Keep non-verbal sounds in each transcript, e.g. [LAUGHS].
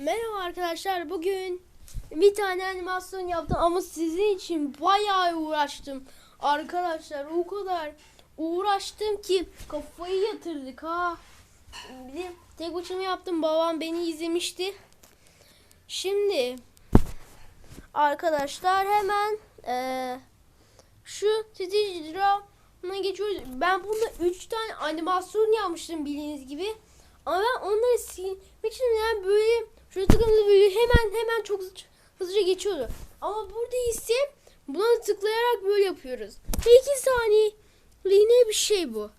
Merhaba arkadaşlar. Bugün bir tane animasyon yaptım ama sizin için bayağı uğraştım. Arkadaşlar o kadar uğraştım ki kafayı yatırdık ha. Bir tek başıma yaptım. Babam beni izlemişti. Şimdi arkadaşlar hemen eee, şu Stitch Draw'ına geçiyoruz. Ben bunda 3 tane animasyon yapmıştım bildiğiniz gibi. Ama ben onları silmek için yani böyle şuraya tıkladığımda böyle hemen hemen çok hızlı- hızlıca geçiyordu. Ama burada ise buna tıklayarak böyle yapıyoruz. Ve 2 saniyeliğine bir şey bu.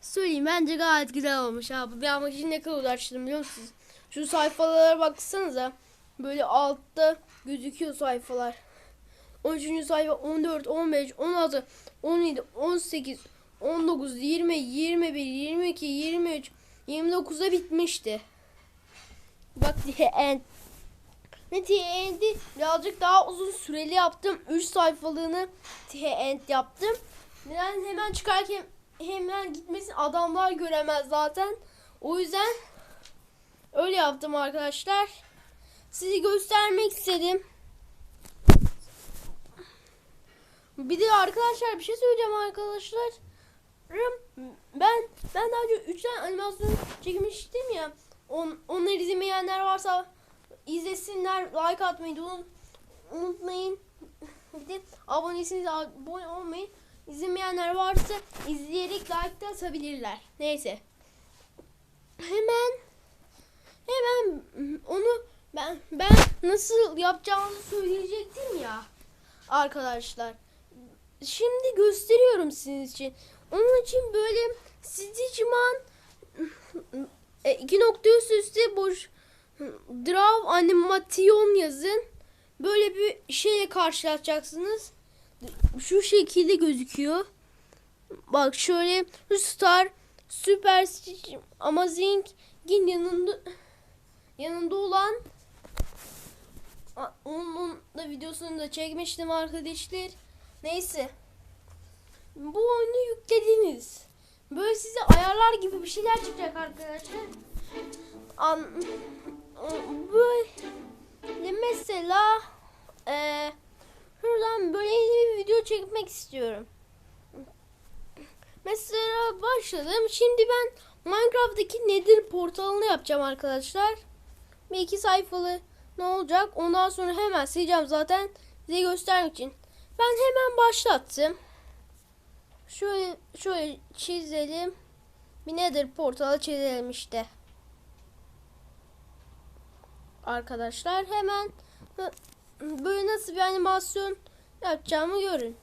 Söyleyeyim bence gayet güzel olmuş abi. Bir için ne kadar uğraştım biliyor musunuz? Şu sayfalara baksanıza. Böyle altta gözüküyor sayfalar. 13. sayfa 14, 15, 16, 17, 18, 19, 20, 21, 22, 23, 29'a bitmişti. Bak diye end. Ne endi birazcık daha uzun süreli yaptım. 3 sayfalığını end yaptım. Neden hemen çıkarken hemen gitmesin adamlar göremez zaten. O yüzden öyle yaptım arkadaşlar. Sizi göstermek istedim. Bir de arkadaşlar bir şey söyleyeceğim arkadaşlar. Ben ben daha önce 3 tane animasyon çekmiştim ya. On, onları izlemeyenler varsa izlesinler. Like atmayı unut- unutmayın. [LAUGHS] Bir de abonesiniz abone olmayın. İzlemeyenler varsa izleyerek like de atabilirler. Neyse. Hemen hemen onu ben ben nasıl yapacağımı söyleyecektim ya arkadaşlar. Şimdi gösteriyorum sizin için. Onun için böyle Stitchman e, iki nokta üst üste boş draw animasyon yazın. Böyle bir şeyle karşılaşacaksınız. Şu şekilde gözüküyor. Bak şöyle Star Super Stitch Amazing'in yanında yanında olan onun da videosunu da çekmiştim arkadaşlar. Neyse. Bu oyunu yüklediniz. Böyle size ayarlar gibi bir şeyler çıkacak arkadaşlar. An böyle mesela eee şuradan böyle bir video çekmek istiyorum. Mesela başladım. Şimdi ben Minecraft'taki Nether portalını yapacağım arkadaşlar. Bir iki sayfalı ne olacak? Ondan sonra hemen sileceğim zaten size göstermek için. Ben hemen başlattım. Şöyle şöyle çizelim. Bir nedir portalı çizelim işte. Arkadaşlar hemen böyle nasıl bir animasyon yapacağımı görün.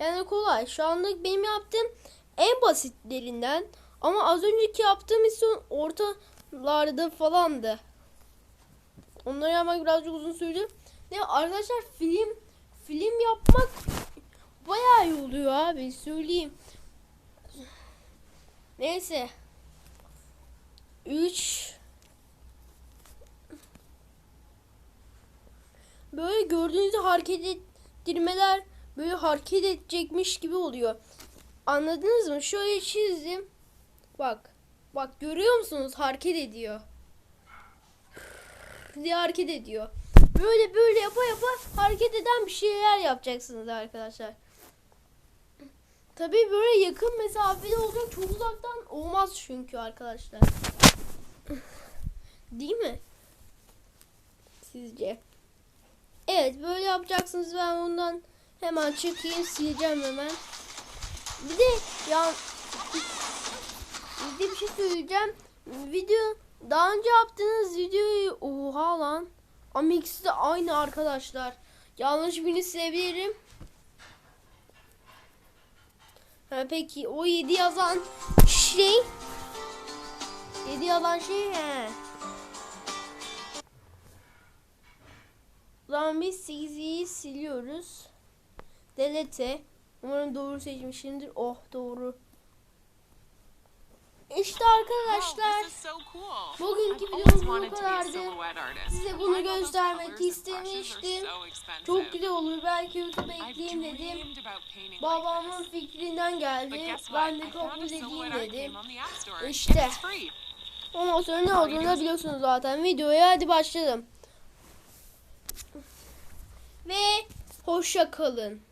Yani kolay. Şu anda benim yaptığım en basitlerinden. Ama az önceki yaptığım ise ortalarda falandı. Onları yapmak birazcık uzun sürdü. Ne arkadaşlar film film yapmak bayağı iyi oluyor abi söyleyeyim. Neyse. 3 Böyle gördüğünüzde hareket ettirmeler böyle hareket edecekmiş gibi oluyor. Anladınız mı? Şöyle çizdim. Bak. Bak görüyor musunuz? Hareket ediyor diye hareket ediyor. Böyle böyle yapa yapa hareket eden bir şeyler yapacaksınız arkadaşlar. Tabii böyle yakın mesafede olacak çok uzaktan olmaz çünkü arkadaşlar. [LAUGHS] Değil mi? Sizce? Evet böyle yapacaksınız ben ondan hemen çıkayım sileceğim hemen. Bir de ya bir de bir şey söyleyeceğim. Video daha önce yaptığınız videoyu oha lan. Ama ikisi de aynı arkadaşlar. Yanlış birini silebilirim. Ha, peki o 7 yazan şey 7 yazan şey he. Zaman biz 8'i siliyoruz. Delete. Umarım doğru seçmişimdir. Oh doğru. İşte arkadaşlar. Bugünkü videomuz bu kadardı. Size bunu göstermek istemiştim. Çok güzel olur. Belki YouTube'a ekleyeyim dedim. Babamın fikrinden geldi. Ben de silhouette art dedim. İşte. Ondan sonra ne olduğunu da biliyorsunuz zaten. Videoya hadi başlayalım. Ve hoşça kalın.